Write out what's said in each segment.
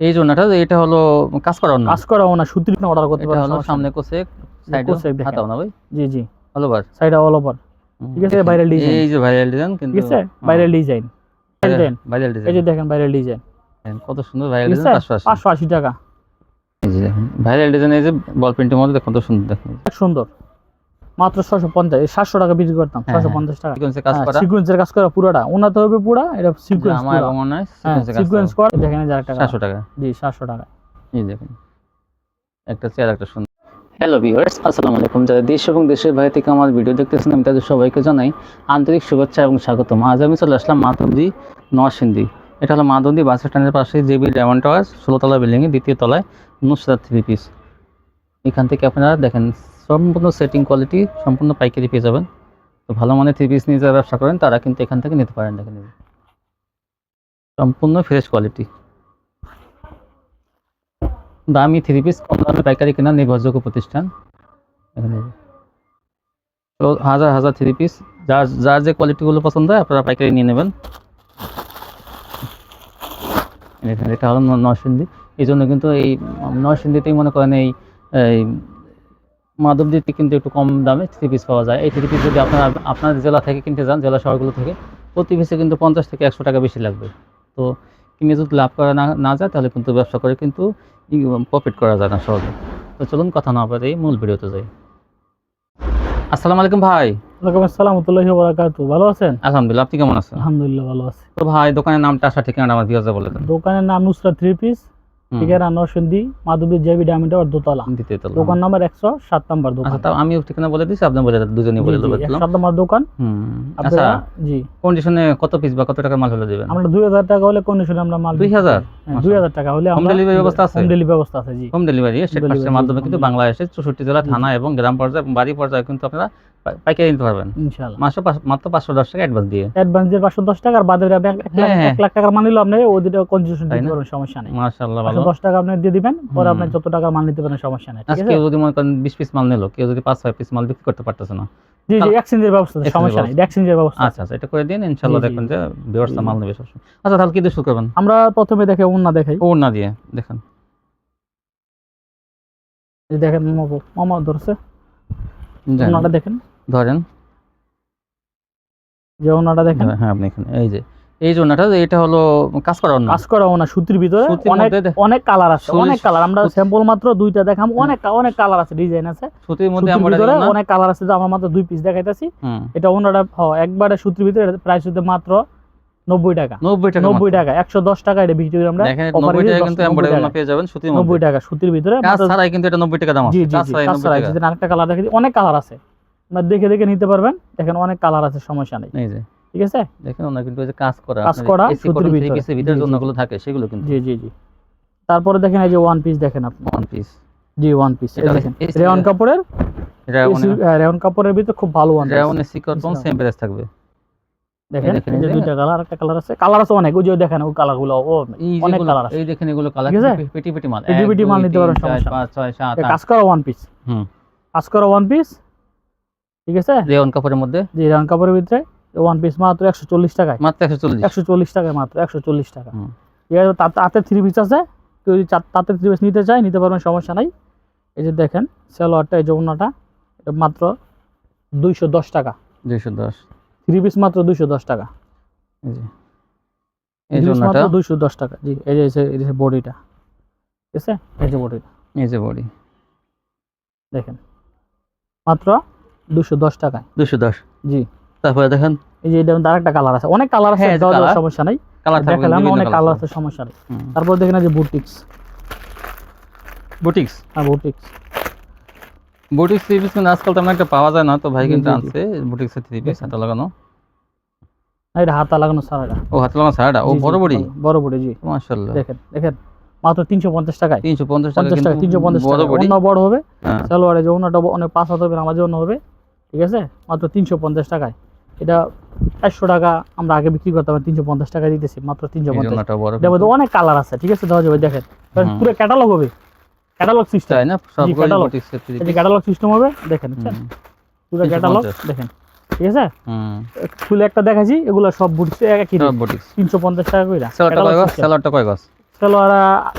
এই জন্যটা এটা হলো কাজ করার না কাজ করা না সুতির অর্ডার করতে পারো হলো সামনে কোসে সাইডে দেখেন। হাতাও না ভাই? জি জি। হলো বার সাইড অল ওভার ঠিক আছে, viral design। এই যে ভাইরাল ডিজাইন কিন্তু ঠিক আছে? ভাইরাল ডিজাইন ডিজাইন ভাইরাল এই যে দেখেন ভাইরাল ডিজাইন কত সুন্দর ভাইরাল ডিজাইন আছে? 580 পাঁচশো আশি। টাকা। এই যে দেখেন ভাইরাল ডিজাইন এই যে বল প্রিন্টের মধ্যে দেখুন কত সুন্দর দেখুন। সুন্দর। মাত্র ছশো পঞ্চাশ সাতশো টাকা বিক্রি করতাম হ্যাঁ, ছশো হ্যাঁ। পঞ্চাশ টাকা সিকোয়েন্সে কাজ সিকুয়েন্সের কাজ করা পুরোটা ওনাতে হবে পুরা এটা সিকুয়েন্স এবং অন্যায় হ্যাঁ সিকোয়েন্সে করা। দেখেন আরেকটা কালার। 700 টাকা। জি সাতশো টাকা। এই দেখুন একটা চেয়ার একটা সুন্দর। হ্যালো ভিউয়ার্স আসসালামু আলাইকুম। যারা দেশ এবং দেশের বাইরে থেকে আমার ভিডিও দেখতেছেন আমি তাদের সবাইকে জানাই আন্তরিক শুভেচ্ছা এবং স্বাগতম। আজ আমি চলে আসলাম মাতন্দি নরসিংদী। এটা হলো মাতন্দি বাস স্ট্যান্ডের পাশে জেবি ডায়মন্ড টাওয়ার ষোলোতলা বিল্ডিংয়ে দ্বিতীয় তলায় নুসরাত থ্রি পিস। এখান থেকে আপনারা দেখেন সম্পূর্ণ সেটিং কোয়ালিটি, সম্পূর্ণ পাইকারি পেয়ে যাবেন। তো ভালো মানের থ্রি পিস নিয়ে যারা ব্যবসা করেন, তারা কিন্তু এখান থেকে নিতে পারেন এই সম্পূর্ণ ফ্রেশ কোয়ালিটি দামি থ্রি পিস কম দামে পাইকারি কেনা নির্ভরযোগ্য প্রতিষ্ঠান। এখানে তো হাজার হাজার থ্রি পিস যার যার যে কোয়ালিটিগুলো পছন্দ হয়, আপনারা পাইকারি নিয়ে নেবেন। এখানে এটা হলো ন- নরসিংদী। এই জন্য কিন্তু এই নরসিংদীতেই মনে করেন এই মাধবদীতে কিন্তু একটু কম দামে থ্রি পিস পাওয়া যায়। এই থ্রি পিস যদি আপনারা আপনার জেলা থেকে কিনতে যান জেলা শহরগুলো থেকে প্রতি পিসে কিন্তু পঞ্চাশ থেকে একশো টাকা বেশি লাগবে। তো কিনে যদি লাভ করা না না যায় তাহলে কিন্তু ব্যবসা করে কিন্তু প্রফিট করা যায় না সহজে। তো চলুন কথা না বলে মূল ভিডিওতে যাই। আসসালামু আলাইকুম ভাই। ওয়ালাইকুম আসসালাম ওয়া বারাকাতুহু ভালো আছেন? আলহামদুলিল্লাহ আপনি কেমন আছেন? আলহামদুলিল্লাহ ভালো আছি। তো ভাই দোকানের নামটা আসা ঠিকানা আমার বিয়াজা বলে দেন। দোকানের নাম নুসরাত থ্রি পিস ঠিকানা Narsingdi Madhabi JB diamond tower দোতলা। দোকান নাম্বার একশো সাত নাম্বার দোকান। আচ্ছা তাও আমি ঠিকানা বলে দিচ্ছি আপনি বলে দুজনেই বলে জি, জি, দেবো একশো সাত নাম্বার দোকান। আচ্ছা জি। কন্ডিশনে কত পিস বা কত টাকা মাল হলে দেবেন? আমরা দুই হাজার টাকা হলে কন্ডিশনে আমরা মাল দুই হাজার? হ্যাঁ, দুই হাজার টাকা হলে ব্যবস্থা আছে? হোম ডেলিভারি ব্যবস্থা আছে জি। হোম ডেলিভারি স্টেট মাধ্যমে কিন্তু বাংলাদেশের চৌষট্টি জেলা থানা এবং গ্রাম পর্যায়ে বাড়ি পর্যায়ে কিন্তু আপনারা পাইকারি নিতে পারবেন। ইনশাআল্লাহ। মাসে মাত্র পাঁচশো দশ টাকা অ্যাডভান্স দিয়ে। অ্যাডভান্স দিয়ে পাঁচশো দশ টাকা আর বাদে লাখ- হ্যাঁ, হ্যাঁ। লাখ টাকার মাল নিলে আপনি ওদিকে কনসেশন তাই দিতে পারবেন সমস্যা নেই। মাশাআল্লাহ ভালো। পাঁচশো দশ টাকা আপনি দিয়ে দিবেন পরে আপনি যত টাকার মাল নিতে পারেন সমস্যা নেই ঠিক আজকে আছে? কেউ যদি মনে করেন বিশ পিস মাল নিলো কেউ যদি পাঁচ ছয় পিস মাল বিক্রি করতে পারতেছে না জি জি এক্সচেঞ্জের ব্যবস্থা সমস্যা নেই এক্সচেঞ্জের ব্যবস্থা। আচ্ছা আচ্ছা এটা করে দিন। দেখবেন যে ব্যবস্থা মাল নেবে আচ্ছা তাহলে কি দিয়ে শুরু করবেন? আমরা প্রথমে দেখে উন্না দেখাই। ওর দিয়ে দেখেন। দেখেন মামা ধরছে। দেখেন। ধরেন। যে উন্নাটা দেখেন। হ্যাঁ আপনি এখানে এই যে এই জন্যটা এটা হলো কাজ করার না কাজ করা ওনা সুতির ভিতরে সুতির অনেক অনেক কালার আছে অনেক কালার। আমরা স্যাম্পল মাত্র দুইটা দেখাম অনেক অনেক কালার আছে ডিজাইন আছে। সুতির মধ্যে ভিতরে অনেক কালার আছে আমরা মাত্র দুই পিস দেখাইতেছি। এটা ওনাটা হ, একবারে সুতির ভিতরে প্রাইস হচ্ছে মাত্র নব্বই টাকা। নব্বই টাকা নব্বই। টাকা একশো দশ টাকা এটা বিক্রি করি আমরা। নব্বই টাকা কিন্তু এমব্রয়ডারি। পেয়ে যাবেন সুতির নব্বই টাকা সুতির ভিতরে কাজ ছাড়াই কিন্তু এটা নব্বই টাকা দাম আছে। জি জি কাজ আরেকটা কালার দেখে দিই, অনেক কালার আছে। আপনার দেখে দেখে নিতে পারবেন। দেখেন অনেক কালার আছে সমস্যা নেই। এই যে। ঠিক আছে? দেখেন ওনার কিন্তু কাজ করা কাজ করা, সুতির ভিতরে। ভিতরে। জন্যগুলো থাকে সেগুলো কিন্তু। জি জি জি। তারপরে দেখেন এই যে ওয়ান পিস দেখেন আপনি। ওয়ান পিস জি ওয়ান পিস এটা দেখেন রেওয়ান কাপড়ের এটা রেওয়ান কাপড়ের ভিতরে খুব ভালো ওয়ান অনেক সিকর কোন সেম প্রাইস থাকবে। দেখেন এই যে দুইটা কালার একটা কালার আছে। কালার আছে অনেক ওই যে দেখেন ওই কালারগুলো ও অনেক কালার আছে। এই দেখেন এগুলো কালার পেটি পেটি মাল। পেটি পেটি মাল নিতে পারেন, চার, সমস্যা পাঁচ ছয় সাত এই আট। কাজ করা ওয়ান পিস হুম। কাজ করা ওয়ান পিস ঠিক আছে? রেওন কাপড়ের মধ্যে? যে রেওয়ান কাপড়ের ভিতরে ওয়ান পিস মাত্র একশো চল্লিশ টাকায়। মাত্র একশো চল্লিশ? একশো চল্লিশ টাকায় মাত্র একশো চল্লিশ টাকা। ঠিক আছে তাতে তাতে থ্রি পিস আছে। কেউ যদি তাতে থ্রি পিস নিতে চায় নিতে পারবেন সমস্যা নাই। এই যে দেখেন সালোয়ারটা এই যমুনাটা মাত্র দুইশো দশ টাকা। দুইশো দশ। থ্রি পিস মাত্র দুইশো দশ টাকা। এই যে। মাত্র দুইশো দশ টাকা। জি এই যে- এই যে বডিটা। ঠিক আছে? এই যে বডিটা। এই যে বডি। দেখেন। মাত্র দুশো দশ টাকায়। দুশো দশ? জি। তারপরে দেখেন? এই যে এটা আরেকটা কালার আছে। অনেক কালার আছে হ্যাঁ, যাবে, colour। সমস্যা নাই। কালার দেখালাম অনেক কালার আছে সমস্যা নেই। তারপর দেখেন যে বুটিক্স বুটিক্স হ্যাঁ বুটিক্স বুটিক্স থ্রি পিস কিন্তু আজকাল তেমন একটা পাওয়া যায় না তো ভাই কিন্তু। আনছে বুটিক্সের থ্রি পিস হাতে লাগানো। এটা হাতা লাগানো সারাটা ও হাতে লাগানো সারাটা ও বড় বড়ি? বড় বড়ি জি। মাশাআল্লাহ। দেখেন দেখেন মাত্র তিনশো পঞ্চাশ টাকায়। তিনশো পঞ্চাশ টাকা তিনশো পঞ্চাশ টাকা অন্য বড় হবে হ্যাঁ। সালোয়ারে যে অন্যটা অনেক পাঁচ হাত হবে আমার জন্য হবে। ঠিক আছে? মাত্র তিনশো পঞ্চাশ টাকায়। এটা একশো টাকা আমরা আগে বিক্রি করতাম তিনশো পঞ্চাশ টাকা দিতেছি মাত্র তিনশো পঞ্চাশ। অনেক কালার আছে ঠিক আছে? দেওয়া যাবে দেখেন পুরো ক্যাটালগ হবে। ক্যাটালগ সিস্টেম তাই না? সব পিস ক্যাটালগ সিস্টেম হবে দেখেন পুরো ক্যাটালগ দেখেন ঠিক আছে? খুলে একটা দেখাছি এগুলো সব বুটছে একই বুটিক্স তিনশো পঞ্চাশ টাকা করে স্যালাডটা কয় গজ? স্যালাডটা কয় গজ সালোয়ার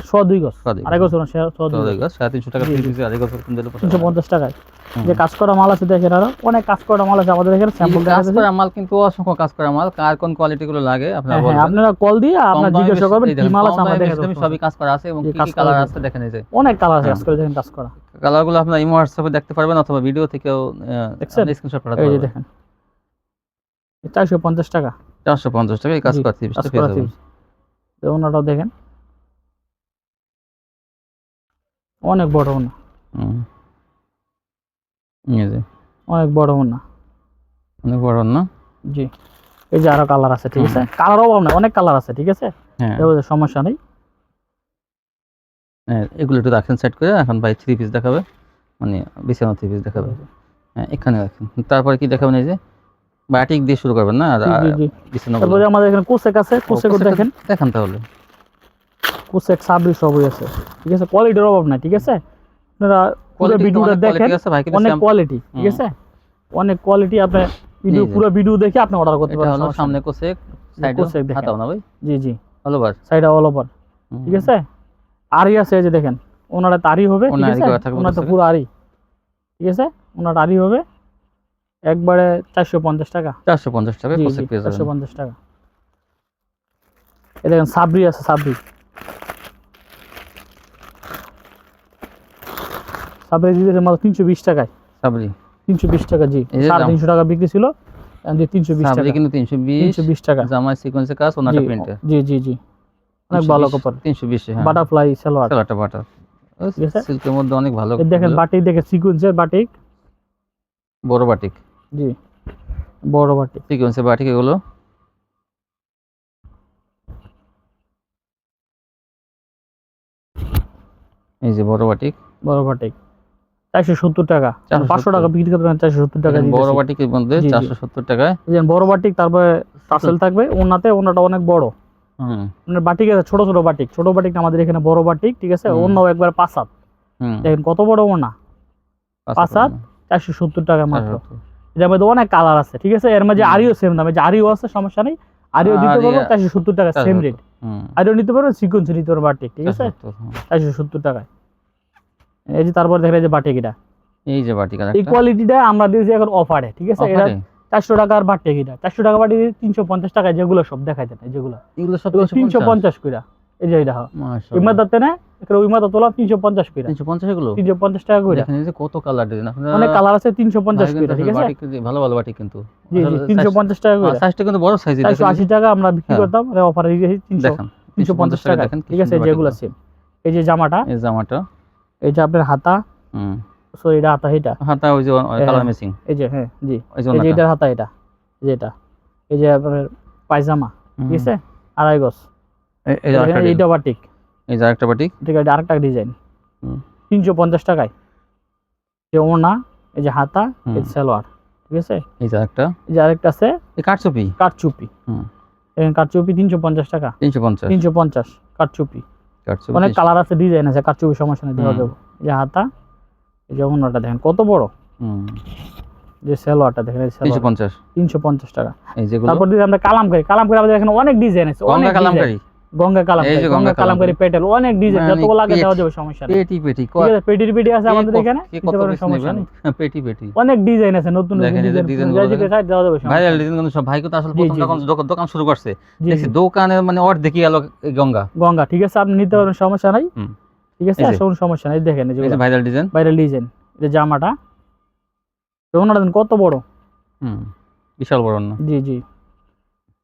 শো দুই গজ সোয়া দুই গজ। আড়াই গজ না শো দুই চৌদ্দ গজ। গজ সাড়ে তিনশো টাকা জি, থ্রি জি। পিস আড়াই গজ এরকম দিলে তিনশো পঞ্চাশ টাকায়। হুম। যে কাজ করা মাল আছে দেখেন আরও অনেক কাজ করা মাল আছে আমাদের এখানে স্যাম্পল কাজ করা মাল কিন্তু অসংখ্য কাজ করা মাল কার কোন কোয়ালিটি গুলো লাগে আপনারা বলবেন। আপনারা কল দিয়ে কম জিজ্ঞাসা করবেন কি মাল আছে আমাদের এখানে। সবই কাজ করা আছে এবং কি কি কালার আছে। আছে দেখেন এই যে। অনেক কালার আছে। কাজ করে দেখেন কাজ করা। কালারগুলো আপনার ইমো হোয়াটসঅ্যাপে দেখতে পারবেন অথবা ভিডিও থেকেও স্ক্রিনশট পাঠাতে এই দেখেন। চারশো পঞ্চাশ টাকা। চারশো পঞ্চাশ টাকা এই কাজ পেয়ে যাবেন। ওনাটাও দেখেন। অনেক বড় ওনা অনেক বড় ওনা অনেক বড় না? জি। এই যে আরও কালার আছে ঠিক আছে? কালার অভাব নাই অনেক কালার আছে ঠিক আছে? হ্যাঁ। সমস্যা নেই। হ্যাঁ, এগুলো একটু রাখেন সেট করে। এখন ভাই থ্রি পিস দেখাবে। মানে বিছানো থ্রি পিস দেখাবে। হ্যাঁ এখানে রাখেন। তারপরে কি দেখাবেন এই যে? বাটিক দিয়ে শুরু করবেন না? আর আমাদের এখানে কোসেক আছে। কোসেক দেখেন। দেখান তাহলে। কোসেক সাবরি সবই আছে ঠিক আছে? কোয়ালিটির অভাব নাই ঠিক আছে? আপনারা পুরো ভিডিওটা দেখেন। অনেক কোয়ালিটি ঠিক আছে? অনেক কোয়ালিটি আপনি ভিডিও। পুরো ভিডিও দেখে আপনি অর্ডার করতে পারেন সামনে। কোসেক সাইডে কোসেক দেখেন। না ভাই? জি জি। হলো বার সাইডে অল ওভার ঠিক আছে? আরি আছে এই যে দেখেন ওনারা তারি হবে ঠিক আছে? ওনার তো পুরো আরি ঠিক আছে? ওনার আরি হবে একবারে চারশো পঞ্চাশ টাকা। চারশো পঞ্চাশ টাকা চারশো পঞ্চাশ টাকা। এই দেখেন সাবরি আছে সাবরি। সাবরি দিতেছে মাত্র তিনশো বিশ টাকায়। সাবরি তিনশো বিশ টাকা জি। সাড়ে তিনশো টাকা বিক্রি ছিল যে তিনশো বিশ টাকা। কিন্তু তিনশো বিশ তিনশো বিশ টাকা। জামাই সিকোয়েন্সে কাজ ওনাটা প্রিন্টে জি জি জি। অনেক ভালো কাপড়। তিনশো বিশ বাটারফ্লাই সালোয়ার কালারটা বাটার? সিল্কের মধ্যে অনেক ভালো দেখেন বাটিক দেখেন সিকুয়েন্সের বাটিক বড় বাটিক জি বড় বাটিক সিকোয়েন্সের বাটিক এগুলো। এই যে বড় বাটিক বড় বাটিক চারশো সত্তর টাকা। পাঁচশো টাকা বিক্রি করতে পারেন চারশো সত্তর টাকা বড় বাটিকের মধ্যে জি, জি। চারশো সত্তর টাকায়। বড় বাটিক তারপরে টাসেল থাকবে ওনাতে ওনাটা অনেক বড়। মানে বাটিক ছোট ছোট বাটিক। ছোট বাটিক আমাদের এখানে বড় বাটিক ঠিক আছে? হুম। একবার পাঁচ হাত দেখেন কত বড় ওনা? পাঁচ হাত? চারশো সত্তর টাকা মাত্র। এটার মধ্যে অনেক কালার আছে ঠিক আছে? এর মাঝে আরিও সেম দাম। যে আরিও আছে সমস্যা নেই। আরিও দিতে পারব চারশো সত্তর টাকা সেম রেট আরিও নিতে পারব সিকুয়েন্স নিতে পারব বাটিক ঠিক আছে? চারশো সত্তর টাকায়। এই যে তারপর দেখেন এই যে বাটিক এটা এই যে বাটিক এই কোয়ালিটিটা আমরা দিয়েছি এখন অফারে ঠিক আছে? এটা চারশো টাকার বাটিক এটা চারশো টাকা বাটি তিনশো পঞ্চাশ টাকা যেগুলো সব দেখাই দেন যেগুলো। এগুলো সব তিনশো পঞ্চাশ? কইরা এই যে এটা মাশাআল্লাহ। ইমাদাতে না এখানে ইমাদা তোলা তিনশো পঞ্চাশ কইরা। তিনশো পঞ্চাশ এগুলো? তিনশো পঞ্চাশ টাকা কইরা। দেখেন এই যে কত কালার ডিজাইন অনেক কালার আছে তিনশো পঞ্চাশ কইরা ঠিক আছে? ভালো ভালো বাটি কিন্তু। তিনশো পঞ্চাশ টাকা কইরা। সাইজটা কিন্তু বড় সাইজ চারশো আশি টাকা আমরা বিক্রি হ্যাঁ। করতাম অফারে তিনশো তিনশো পঞ্চাশ টাকা দেখেন ঠিক আছে? যেগুলো। সেম এই যে জামাটা এই জামাটা। এই যে আপনার হাতা হুম। সো এটা হাতা এটা হাতা ওই যে কালার। ম্যাচিং এই যে হ্যাঁ জি। এই যে। এটার হাতা এটা যে এটা। এই যে আপনার পায়জামা ঠিক আছে? আড়াই গজ। এই- এই যে এইটা বাটিক। এই যে আরেকটা বাটিক। ঠিক আছে আরেকটা ডিজাইন। হুম। তিনশো পঞ্চাশ টাকায়। যে ওনা এই যে হাতা এই সালোয়ার ঠিক আছে? এই যে আরেকটা। এই যে আরেকটা আছে এই কাঠচুপি কাঠচুপি হুম। এখানে কাঠচুপি তিনশো পঞ্চাশ টাকা। তিনশো পঞ্চাশ। তিনশো পঞ্চাশ কাঠচুপি অনেক কালার আছে ডিজাইন আছে কারচুপি সমস্যা নেই দেওয়া হুম। যাবে। যে হাতা এই যে অন্যটা দেখেন কত বড়? হুম, যে সেলোয়ারটা দেখেন তিনশো পঞ্চাশ। তিনশো পঞ্চাশ টাকা। এই যেগুলো তারপর দিদি আমরা কালামকারি। কালামকারি আমাদের এখানে অনেক ডিজাইন আছে অনেক কালামকারি? ডিজাইন গঙ্গা কালামকারি যে গঙ্গা কালামকারি পেটেল অনেক ডিজাইন মানে যতগুলো লাগে দেওয়া যাবে সমস্যা নেই। পেটি পেটি পেটির পেটি আছে আমাদের এখানে কত পিস সমস্যা নেবেন? নেই। পেটি পেটি। অনেক ডিজাইন আছে নতুন নতুন যে ডিজাইন। যা যেটা চাই দেওয়া যাবে ভাইরাল ডিজাইন কিন্তু সব ভাই কিন্তু আসলে প্রথম যখন দোকান- দোকান শুরু করছে দেখছি দোকানে মানে অর দেখি গেল গঙ্গা। গঙ্গা ঠিক আছে আপনি নিতে পারেন সমস্যা নাই। ঠিক আছে যে। কোনো সমস্যা নাই দেখেন এই যে যে ভাইরাল ডিজাইন। ভাইরাল ডিজাইন এটা জামাটা। ওনাটা কত বড়? হুম বিশাল বড় না? জি জি।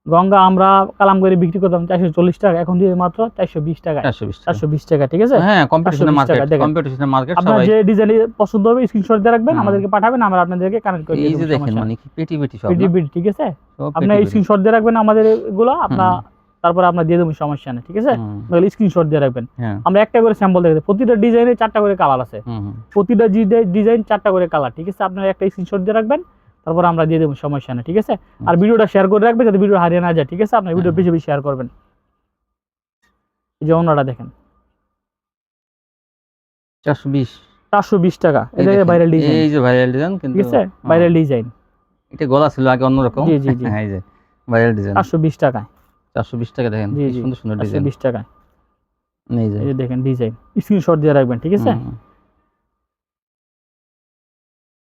গঙ্গা আমরা কালাম করে বিক্রি করতাম চারশো চল্লিশ টাকা এখন দিয়ে মাত্র চারশো বিশ টাকা। চারশো বিশ টাকা। ঠিক আছে? হ্যাঁ কম্পিটিশনের মার্কেট কম্পিটিশনের মার্কেট আপনার যে ডিজাইন পছন্দ হবে স্ক্রিনশট দিয়ে রাখবেন আমাদেরকে পাঠাবেন আমরা আপনাদেরকে কানেক্ট করে এই যে দেখেন মানে কি পেটি পেটি সব পিটি? পিটি, ঠিক আছে? পেটি। স্ক্রিনশট দিয়ে রাখবেন আমাদের এগুলো আপনার তারপরে আপনার দিয়ে দেবো সমস্যা নেই ঠিক আছে? হুম, স্ক্রিনশট দিয়ে রাখবেন। হ্যাঁ। আমরা একটা করে স্যাম্পল দেখে। প্রতিটা ডিজাইনে চারটা করে কালার আছে। প্রতিটা ডিজাইন চারটা করে কালার ঠিক আছে? আপনারা একটা স্ক্রিনশট দিয়ে রাখবেন তারপর আমরা দিয়ে দেবো সমস্যা নেই ঠিক আছে? আর ভিডিওটা শেয়ার করে রাখবেন যাতে ভিডিও হারিয়ে না যায় ঠিক আছে? আপনার ভিডিও বেশি বেশি শেয়ার করবেন। এই যে ওনাটা দেখেন। চারশো বিশ। চারশো বিশ টাকা। এটা ভাইরাল ডিজাইন এই যে ভাইরাল ডিজাইন ঠিক আছে? হ্যাঁ, ভাইরাল ডিজাইন এটা গলা ছিল আগে অন্যরকম। জি, জি, জি। হ্যাঁ, এই যে ভাইরাল ডিজাইন চারশো বিশ টাকায়। চারশো বিশ টাকা দেখেন সুন্দর সুন্দর ডিজাইন বিশ টাকায়। এই যে। দেখেন ডিজাইন স্ক্রিনশট দিয়ে রাখবেন ঠিক আছে?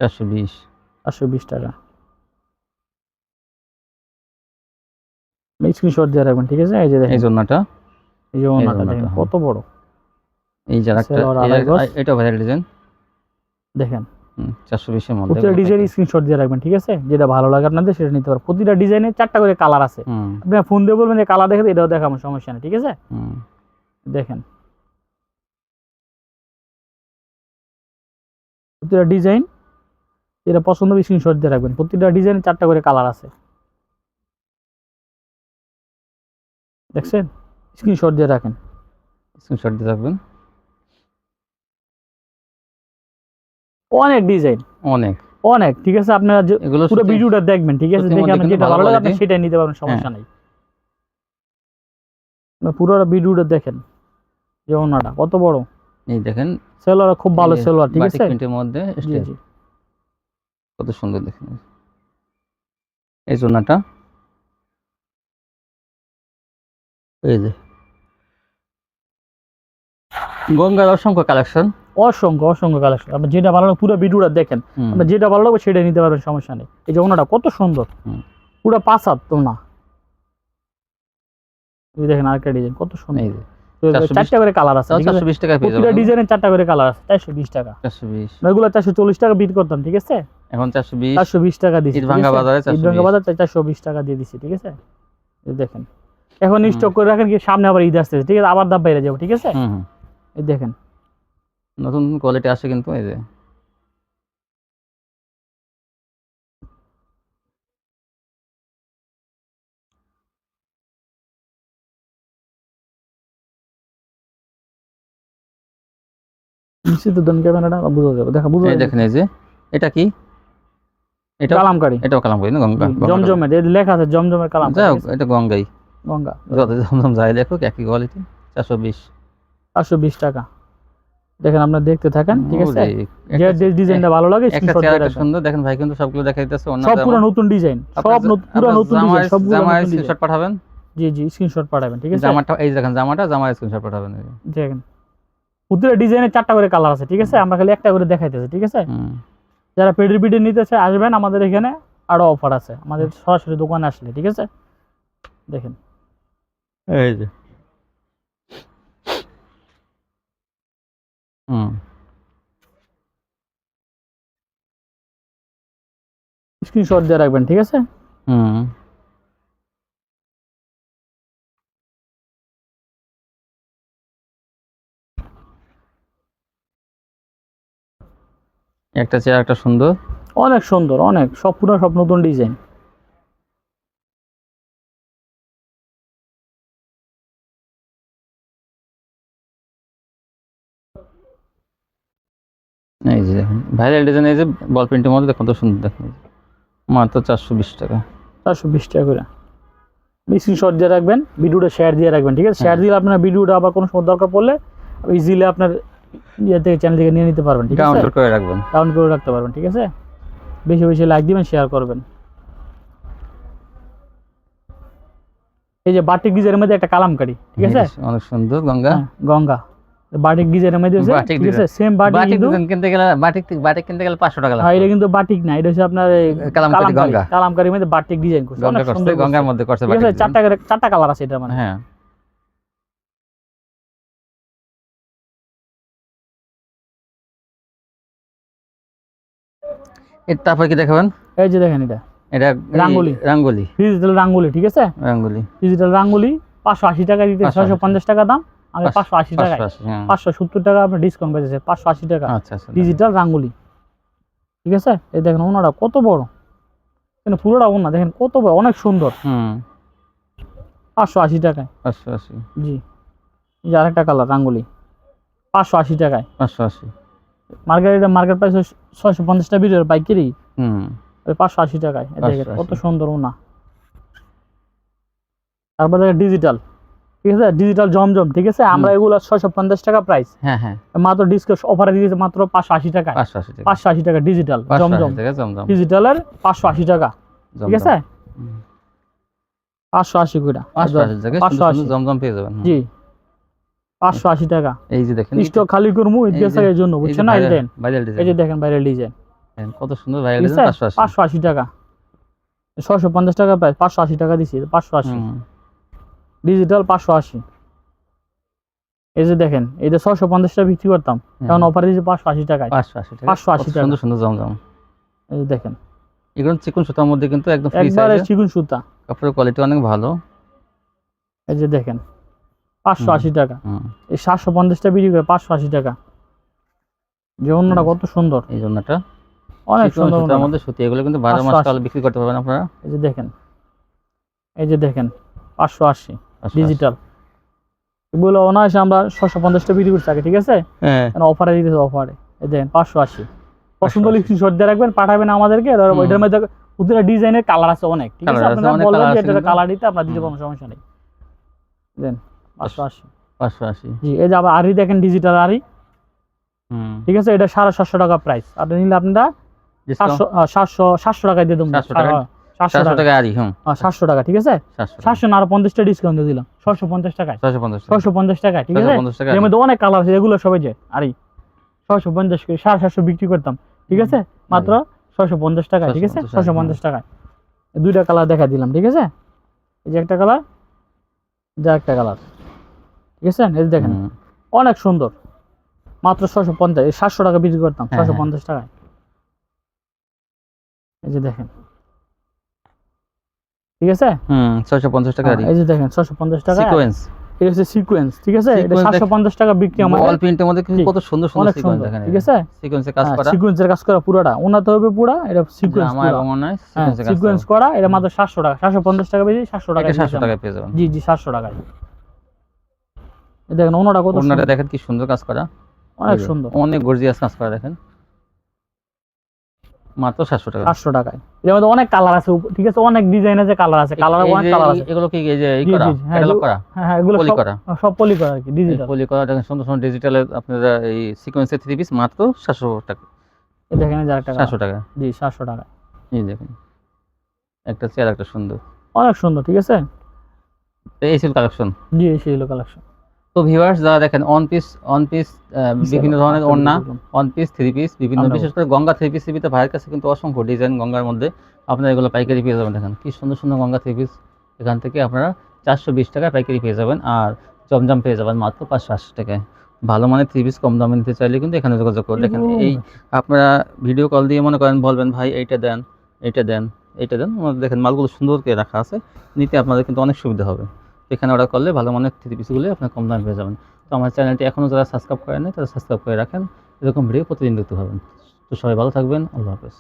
চারশো বিশ। চারশো বিশ টাকা। স্ক্রিনশট দিয়ে রাখবেন ঠিক আছে? এই যে এই জন্যটা এই যে ওনাটা দেখেন। কত বড়। এই যে একটা। এটা ভাইরাল ডিজাইন দেখেন। চারশো বিশের মধ্যে প্রতিটা ডিজাইন স্ক্রিনশট দিয়ে রাখবেন ঠিক আছে? যেটা ভালো লাগে আপনাদের সেটা নিতে পারবেন প্রতিটা ডিজাইনে চারটা করে কালার আছে। ফোন দিয়ে বলবেন যে কালার দেখে এটাও দেখাবো সমস্যা নেই। ঠিক আছে? হুম। দেখেন। প্রতিটা ডিজাইন যেটা পছন্দ হবে স্ক্রিনশট দিয়ে রাখবেন। প্রতিটা ডিজাইনে চারটা করে কালার আছে। দেখছেন? স্ক্রিনশট দিয়ে রাখেন। স্ক্রিনশট দিয়ে রাখবেন। অনেক ডিজাইন অনেক। অনেক ঠিক আছে? আপনারা এগুলো পুরো ভিডিওটা দেখবেন ঠিক আছে? দেখে আপনার যেটা ভালো লাগে। আপনি। সেটাই নিতে পারবেন সমস্যা নেই। আপনারা পুরো ভিডিওটা দেখেন। যে ওনাটা কত বড়। এই দেখেন। সেলোয়ার খুব ভালো সেলোয়ার ঠিক আছে? প্রিন্টের মধ্যে জি জি। কত সুন্দর দেখেন। এই জন্যটা এই যে। গঙ্গার অসংখ্য কালেকশন অসংখ্য অসংখ্য কালেকশন আপনি যেটা ভালো লাগে পুরো ভিডিওটা দেখেন। আপনার যেটা ভালো লাগবে সেটা নিতে পারবেন সমস্যা নেই। এই যে ওনাটা কত সুন্দর। পুরো পাঁচ হাত তো না দেখেন আরেকটা ডিজাইন কত সুন্দর। এই যে তো এগুলো 420 চারটা করে কালার আছে চারশো বিশ টাকা প্রতিটা ডিজাইনের চারটা করে কালার আছে চারশো বিশ টাকা। চারশো বিশ। এগুলো চারশো চল্লিশ টাকা বিট করতাম ঠিক আছে? এখন চারশো বিশ। চারশো বিশ টাকা দিচ্ছি ঈদভাঙ্গা বাজারে 420 বাজার চারশো বিশ টাকা দিয়ে দিচ্ছি ঠিক আছে? দেখেন। এখন স্টক করে রাখেন কি সামনে আবার ঈদ আসতেছে ঠিক আছে? আবার দাম বাইরে যাব ঠিক আছে? এই দেখেন। নতুন কোয়ালিটি আসে কিন্তু এই যে। নিশ্চিত দেন ক্যামেরাটা বুঝা যাবে। দেখা বুঝা যাবে। দেখেন এই যে এটা কি? এটা কালামকারি। এটাও কালাম না? গঙ্গা জমজমের এই লেখা আছে জমজমের কালাম যাই এটা গঙ্গাই। গঙ্গা। যত জমজম যাই দেখুক একই কোয়ালিটি চারশো বিশ। চারশো বিশ টাকা। দেখেন আপনার দেখতে থাকেন ঠিক আছে? যে ডিজাইনটা ভালো লাগে স্ক্রিনশট দিয়ে রাখবেন। সুন্দর দেখেন ভাই কিন্তু সবগুলো দেখা দিতেছে অন্য সব পুরো নতুন ডিজাইন সব পুরো নতুন ডিজাইন সবগুলো নতুন স্ক্রিনশট পাঠাবেন? জি জি স্ক্রিনশট পাঠাবেন ঠিক আছে? জামাটা এই দেখেন জামাটা জামার স্ক্রিনশট পাঠাবেন দেখেন। প্রতিটা ডিজাইনের চারটা করে কালার আছে ঠিক আছে? আমরা খালি একটা করে দেখাইতেছি ঠিক আছে? যারা পেডির পিডি নিতে চায় আসবেন আমাদের এখানে আরও অফার আছে। আমাদের সরাসরি দোকানে আসলে ঠিক আছে? দেখেন। এই যে। হুম। স্ক্রিনশট দিয়ে রাখবেন ঠিক আছে? হুম। একটা চেয়ার একটা সুন্দর। অনেক সুন্দর অনেক। সব পুরো সব নতুন ডিজাইন। এই যে দেখুন ভাইরাল ডিজাইন এই যে বল প্রিন্টের মধ্যে দেখুন তো সুন্দর দেখুন। মাত্র চারশো বিশ টাকা। চারশো বিশ টাকা করে। স্ক্রিনশট দিয়ে রাখবেন ভিডিওটা শেয়ার দিয়ে রাখবেন ঠিক আছে? শেয়ার দিলে আপনার ভিডিওটা আবার কোনো সময় দরকার পড়লে ইজিলি আপনার ইয়ে থেকে চ্যানেল থেকে নিয়ে নিতে পারবেন ঠিক আছে? কাউন্টার করে রাখবেন। ডাউন করে রাখতে পারবেন ঠিক আছে? বেশি বেশি লাইক দিবেন শেয়ার করবেন। এই যে বাটিক ডিজাইনের মধ্যে একটা কালামকারি ঠিক আছে? অনেক সুন্দর গঙ্গা। হ্যাঁ, গঙ্গা। বাটিক ডিজাইনের মধ্যে আছে, ঠিক আছে? সেম বাটিক বাটিক কিন্তু কিনতে গেলে বাটিক বাটিক কিনতে গেলে পাঁচশো টাকা হ্যাঁ, এটা কিন্তু বাটিক না এটা হচ্ছে আপনার এই কালামকারী গঙ্গা। কালামকারীর মধ্যে বাটিক ডিজাইন করছে। অনেক সুন্দর গঙ্গার মধ্যে করছে বাটিক ঠিক আছে? চারটা চারটা কালার আছে এটা মানে। হ্যাঁ। এর তারপর কি দেখাবেন? এই যে দেখেন এটা। এটা রাঙ্গুলি। রাঙ্গুলি। ডিজিটাল রাঙ্গুলি ঠিক আছে? রাঙ্গুলি। ডিজিটাল রাঙ্গুলি পাঁচশো আশি টাকা দিতে 580 ছয়শো পঞ্চাশ টাকা দাম। আগে পাঁচশো আশি পাঁচশো আশি, হ্যাঁ। পাঁচশো সত্তর টাকা আপনার ডিসকাউন্ট পেয়েছে পাঁচশো আশি টাকা। আচ্ছা আচ্ছা ডিজিটাল রাঙ্গুলি ঠিক আছে? এই দেখেন ওনাটা কত বড়। কিন্তু পুরোটা ওনা দেখেন কত বড় অনেক সুন্দর। হুম। পাঁচশো আশি টাকায়। পাঁচশো আশি। জি। আরেকটা কালার রাঙ্গুলি। পাঁচশো আশি টাকায়। পাঁচশো আশি। মার্কেট মার্কেট প্রাইস ছয়শো পঞ্চাশটা ভিডিওর পাইকারি হুম। ওই পাঁচশো আশি টাকায় এই দেখেন 580 কত সুন্দর ওনা। তারপরে ডিজিটাল ঠিক আছে? ডিজিটাল জমজম ঠিক আছে? আমরা এগুলো ছয়শো পঞ্চাশ টাকা প্রাইস হ্যাঁ হ্যাঁ। মাত্র ডিসকাউন্ট অফারে দিয়েছে মাত্র পাঁচশো আশি টাকা। পাঁচশো আশি টাকা ডিজিটাল জমজম। ডিজিটালের পাঁচশো আশি টাকা ঠিক আছে? পাঁচশো আশি করে। পাঁচশো আশি জমজম পেয়ে যাবেন। জি। পাঁচশো আশি টাকা এই যে দেখেন স্টক খালি এই যে- এর জন্য বুঝছেন না এই ভাইরাল- দেন এই যে দেখেন বাইরের ডিজাইন কত সুন্দর ভাইরাল ডিজাইন আছে 580 পাঁচশো আশি টাকা ছয়শো পঞ্চাশ টাকা প্রাইস পাঁচশো আশি টাকা দিছি পাঁচশো আশি হুম, ডিজিটাল পাঁচশো আশি এই যে দেখেন এটা ছয়শো পঞ্চাশ টাকা বিক্রি করতাম এখন অফার দিয়েছে পাঁচশো আশি টাকায় 580 টাকা 580 কত টাকা। সুন্দর সুন্দর জমজম এই যে দেখেন এগুলো চিকন সুতার মধ্যে কিন্তু একদম ফ্রি একবারে সাইজে চিকুন সুতা কাপড়ের কোয়ালিটি অনেক ভালো এই যে দেখেন পাঁচশো আশি টাকা। এই সাতশো পঞ্চাশটা বিক্রি করে পাঁচশো আশি টাকা। যে অন্যটা কত সুন্দর। এই জন্যটা অনেক সুন্দর সুতার ওড়নাটা। মধ্যে সুতি এগুলো কিন্তু বারো মাস কাল বিক্রি করতে পারবেন আপনারা। এই যে দেখেন এই যে দেখেন পাঁচশো আশি ডিজিটাল এগুলো অনায়াসে আমরা ছশো পঞ্চাশটা বিক্রি করছি আগে ঠিক আছে? হ্যাঁ। অফারে দিতেছে অফারে এই দেখেন পাঁচশো আশি। পছন্দ হলে 580 স্ক্রিনশট দিয়ে রাখবেন পাঠাবেন আমাদেরকে। ওইটার মধ্যে প্রতিটা ডিজাইনের কালার আছে অনেক ঠিক আছে? আপনারা বলবেন যে এটা কালার দিতে আপনার দিতে। কোনো সমস্যা নেই। দেন। পাঁচশো আশি। পাঁচশো আশি। জি এই যে আবার আরি দেখেন ডিজিটাল আরি ঠিক আছে এটা সাড়ে সাতশো টাকা প্রাইস আপনি নিলে আপনারা সাতশো সাতশো টাকায় দিয়ে দেবো। 700 টাকা? সাতশো টাকা টাকা আরি হুম। সাতশো টাকা ঠিক আছে? সাতশো সাতশো পঞ্চাশটা ডিসকাউন্ট দিয়ে দিলাম। ছশো পঞ্চাশ টাকায়। ছয়শো পঞ্চাশ ছশো পঞ্চাশ টাকায় ঠিক আছে? এর মধ্যে অনেক কালার আছে এগুলো সবাই যে আরে ছশো পঞ্চাশ সাড়ে সাতশো বিক্রি করতাম ঠিক আছে? মাত্র ছশো পঞ্চাশ টাকায় ঠিক আছে? ছশো পঞ্চাশ টাকায় দুইটা কালার দেখা দিলাম ঠিক আছে? এই যে একটা কালার যা একটা কালার ঠিক আছে? এই দেখেন অনেক সুন্দর। মাত্র ছশো পঞ্চাশ সাতশো টাকা বিক্রি করতাম হ্যাঁ, ছশো হ্যাঁ। পঞ্চাশ টাকায়। এই যে দেখেন। ঠিক আছে? হুম ছয়শো পঞ্চাশ টাকা হ্যাঁ, এই যে দেখেন ছশো পঞ্চাশ টাকা সিকোয়েন্স এটা হচ্ছে সিকোয়েন্স ঠিক আছে? এটা Sequence সাতশো পঞ্চাশ টাকা বিক্রি আমাদের। অল প্রিন্টের মধ্যে কিন্তু কত সুন্দর সুন্দর সিকোয়েন্স দেখেন ঠিক আছে? সিকোয়েন্সে কাজ করা। সিকোয়েন্সের কাজ করা পুরোটা। ওনাতে হবে পুরা এটা সিকোয়েন্স এবং অন্যায় হ্যাঁ সিকোয়েন্স করা। এটা মাত্র সাতশো টাকা সাতশো পঞ্চাশ টাকা বেশি সাতশো টাকা এটা সাতশো টাকায় পেয়ে যাবেন। জি জি সাতশো টাকায়। এই দেখেন ওনাটা কত ওড়নাটা দেখেন কি সুন্দর কাজ করা। অনেক সুন্দর। অনেক গর্জিয়াস কাজ করা দেখেন। মাত্র সাতশো টাকা। সাতশো টাকায়। এর মধ্যে অনেক কালার আছে ঠিক আছে অনেক ডিজাইন আছে কালার আছে কালার অনেক কালার আছে। এগুলো কি এই যে এই করা? ক্যাটালগ করা? হ্যাঁ হ্যাঁ এগুলো পলি করা? সব পলি করা আর কি ডিজিটাল পলি করা দেখেন সুন্দর সুন্দর ডিজিটালে আপনারা এই সিকোয়েন্সের থ্রি পিস মাত্র সাতশো টাকা। দেখেন এই যে আরেকটা সাতশো টাকা। জি সাতশো টাকা। এই দেখেন একটা চেয়ার একটা সুন্দর। অনেক সুন্দর ঠিক আছে? এই ছিল কালেকশন জি এই সেই কালেকশন তো ভিউয়ার্স যারা দেখেন অন পিস অন পিস বিভিন্ন ধরনের ওড়না ওয়ান পিস থ্রি পিস বিভিন্ন বিশেষ করে গঙ্গা থ্রি পিস থ্রিপিতে ভাইয়ের কাছে কিন্তু অসংখ্য ডিজাইন গঙ্গার মধ্যে আপনারা এগুলো পাইকারি পেয়ে যাবেন। দেখেন কি সুন্দর সুন্দর গঙ্গা থ্রি পিস এখান থেকে আপনারা চারশো বিশ টাকায় পাইকারি পেয়ে যাবেন আর জমজম পেয়ে যাবেন মাত্র পাঁচশো আশি টাকায়। ভালো মানের থ্রি পিস কম দামে নিতে চাইলে কিন্তু এখানে যোগাযোগ করে দেখেন এই আপনারা ভিডিও কল দিয়ে মনে করেন বলবেন ভাই এইটা দেন এইটা দেন এইটা দেন। দেখেন মালগুলো সুন্দর করে রাখা আছে নিতে আপনাদের কিন্তু অনেক সুবিধা হবে। এখানে অর্ডার করলে ভালো মানের থ্রি পিসগুলো আপনার কম দামে পেয়ে যাবেন। তো আমার চ্যানেলটি এখনও যারা সাবস্ক্রাইব করেন তারা সাবস্ক্রাইব করে রাখেন। এরকম ভিডিও প্রতিদিন দেখতে পাবেন। তো সবাই ভালো থাকবেন। আল্লাহ হাফেজ।